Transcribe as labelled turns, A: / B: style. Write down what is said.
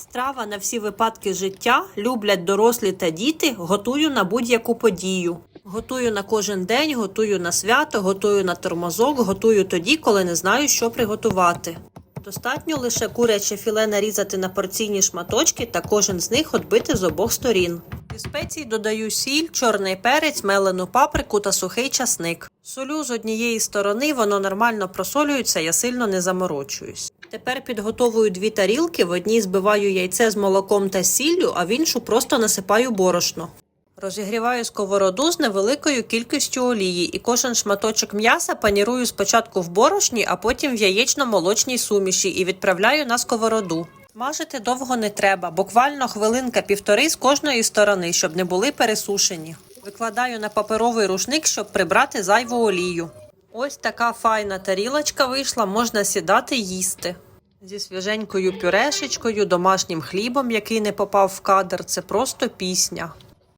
A: Страва на всі випадки життя люблять дорослі та діти. Готую на будь-яку подію. Готую на кожен день, готую на свято, готую на тормозок, готую тоді, коли не знаю, що приготувати. Достатньо лише куряче філе нарізати на порційні шматочки та кожен з них отбити з обох сторін. Зі спецій додаю сіль, чорний перець, мелену паприку та сухий часник. Солю з однієї сторони, воно нормально просолюється, я сильно не заморочуюсь. Тепер підготовую дві тарілки, в одній збиваю яйце з молоком та сіллю, а в іншу просто насипаю борошно. Розігріваю сковороду з невеликою кількістю олії і кожен шматочок м'яса панірую спочатку в борошні, а потім в яєчно-молочній суміші і відправляю на сковороду. Смажити довго не треба, буквально хвилинка-півтори з кожної сторони, щоб не були пересушені. Викладаю на паперовий рушник, щоб прибрати зайву олію. Ось така файна тарілочка вийшла, можна сідати їсти. Зі свіженькою пюрешечкою, домашнім хлібом, який не попав в кадр, це просто пісня.